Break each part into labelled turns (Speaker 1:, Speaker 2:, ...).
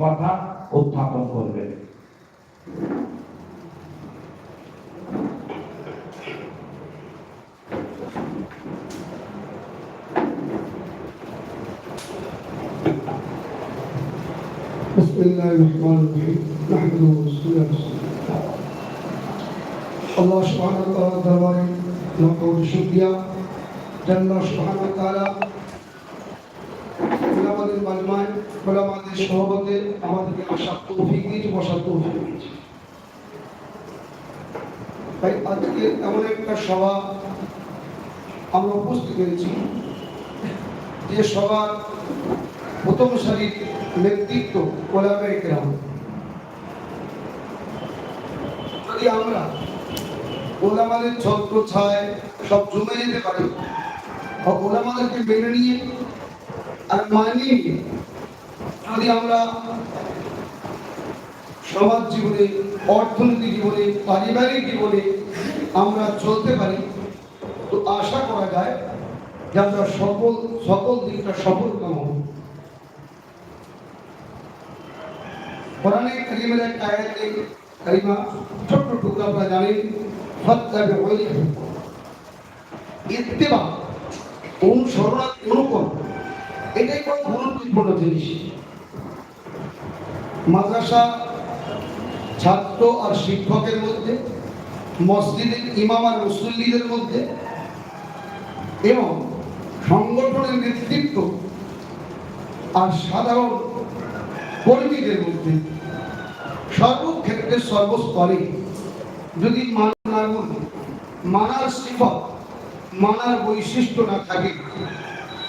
Speaker 1: কথা উত্থাপন করবেন
Speaker 2: بسم الله الرحمن الرحيم نحمده ونصلي على رسول الله আল্লাহ সুবহানাহু ওয়া তাআলা দরবারে লাখ কোটি শুকরিয়া যে আল্লাহ সুবহানাহু ওয়া তাআলা মাজমায় আমাদেরকে তৌফিক দিয়েছে, বসার তৌফিক দিয়েছে। তাই আজকে এমন একটা সভা আমরা উপস্থিত হয়েছি, যে প্রথম সারির নেতৃত্ব ওলামে কেরাম। যদি আমরা ওলামাদের ছত্র ছায় সব জমে যেতে পারি ওলামাদেরকে মেনে নিয়ে আর নিয়ে যদি আমরা সমাজ জীবনে অর্থনৈতিক জীবনে, পারিবারিক জীবনে আমরা চলতে পারি, তো আশা করা যায় যে আমরা সকল সকল দিকটা সফলতম হব কোরআনে কারিমের এক আয়াতে কারিমা, ছোট্ট টুকরা আপনারা জানেন, ফাত্তাবি ওয়াইল ইত্তেবা, অনুসরণ অনুকরণ। এটাই খুব গুরুত্বপূর্ণ জিনিস। মাদ্রাসা ছাত্র আর শিক্ষকের মধ্যে, মসজিদের ইমাম আর মুসল্লিদের মধ্যে এবং সংগঠনের নেতৃত্ব আর সাধারণ কর্মীদের মধ্যে সর্বক্ষেত্রে সর্বস্তরে যদি মানা গুণ মানার সিফত, মানার বৈশিষ্ট্য না থাকে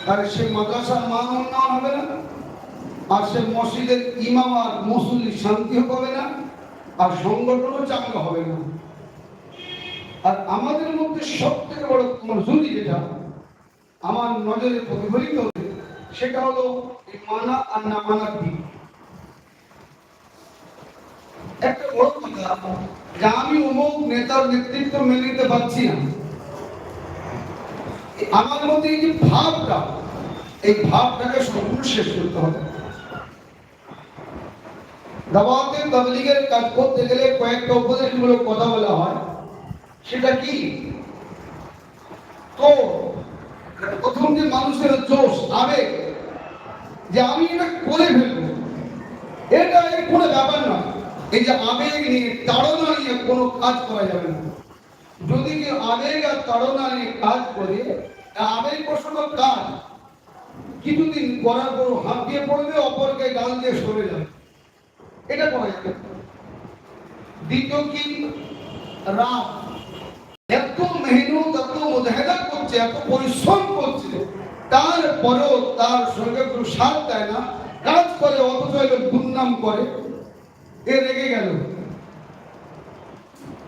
Speaker 2: তাহলে সে মাদ্রাসার মান উন্নয়ন হবে না? আর সে মসজিদের ইমাম আর মুসল্লি শান্তিও পাবে না? আর সংগঠনও চাঙ্গা হবে না? আর আমাদের মধ্যে সব থেকে বড় মজুরি যেটা, আমার নজরে প্রতিফলিত হবে সেটা হলো মানা আর না মানার দিক। একটা বড় কথা, যে আমি অমুক নেতার নেতৃত্ব মেনে নিতে পারছি না। আমার মধ্যে এই যে ভাবটা, এই ভাবটাকে সম্পূর্ণ শেষ করতে হবে। দাওয়াতের তাবলীগের কাজ করতে গেলে কয়েকটা উপদেশমূলক কথা বলা হয়। সেটা কি? তো, প্রথম যে মানুষের জোশ, আবেগ, যে আমি এটা করে ফেলব, এটা কোনো ব্যাপার না এই যে আবেগ নিয়ে, তাড়না নিয়ে কোনো কাজ করা যাবে না। যদি কেউ আবেগ আর তাড়না নিয়ে কাজ করে আবেগ প্রসঙ্গ কাজ। কিছুদিন করার পর হাত দিয়ে পড়বে, অপরকে গাল দিয়ে সরে যাবে। এটা করা না। দ্বিতীয় কি? রাত এত মেহনত, এত মুজাহেদা করছে, এত পরিশ্রম করছে, তারপরেও তার সঙ্গে কোনো সাথ দেয় না। কাজ করে, অথচ দুর্নাম করে। এ রেগে গেল।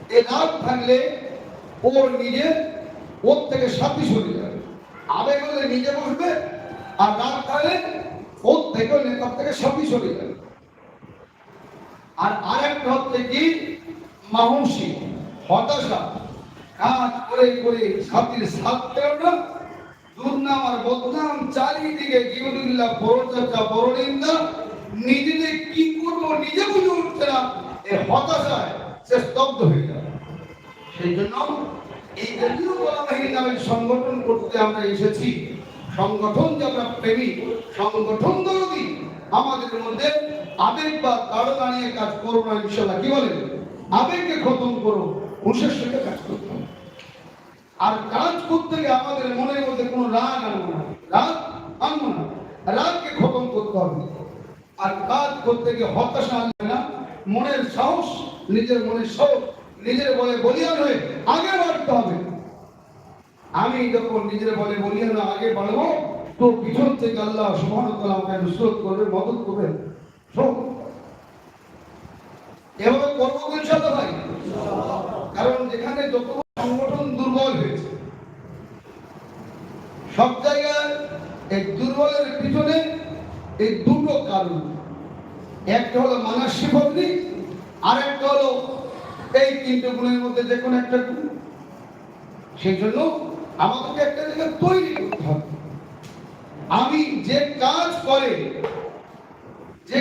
Speaker 2: এ রাগ থাকলে ওর নিজে ওর থেকে সাথী সরে যাবে আবেগ হলে নিজে বসবে আর রাগ থাকলে ওর থেকে নেতার থেকে সাথী সরে যাবে আর আরেকটা হচ্ছে কি? হতাশা। কাজ করে করে সাথীর সাথ পেল না। দুর্নাম আর বদনাম চারিদিকে পরচর্চা, পরনিন্দা। নিজেদের কি করব, নিজে বুঝে উঠছে না। এ হতাশায় সে স্তব্ধ হয়ে যাবে সেই জন্য এই জাতীয় গোলাবাহী নামের সংগঠন করতে আমরা এসেছি। সংগঠন যে আমরা প্রেমী, সংগঠন দরদি, আমাদের মধ্যে আবেগ বা তাড়না নিয়ে কাজ করব না ইনশাল্লাহ কি বলেন? আবেগকে খতম করো, হুঁশের সঙ্গে কাজ করতে হবে আর কাজ করতে গিয়ে আমাদের মনের মধ্যে কোনো রাগ আনব না। রাগ আনব না। রাগকে খতম করতে হবে। আর কাজ করতে গিয়ে হতাশা আনবে না। মনের সাহস, নিজের মনের সাহস নিজের বলে বলিয়ান হয়ে আগে বাড়তে হবে। আমি যখন নিজের বলে বলিয়ান আগে বাড়বো, তো পিছন থেকে আল্লাহ সুবহান আমাকে করবে, মদত করবে। ভাই। কারণ যেখানে যত সংগঠন দুর্বল হয়েছে, সব জায়গায় এই দুর্বলের পিছনে এই দুটো কারণ। একটা হলো মানসিক অগ্নি আর একটা হলো এই তিনটে গুণের মধ্যে যে কোনো একটা গুণ। সেই জন্য আমাদেরকে একটা জায়গা তৈরি করতে হবে। আমি যে কাজ করে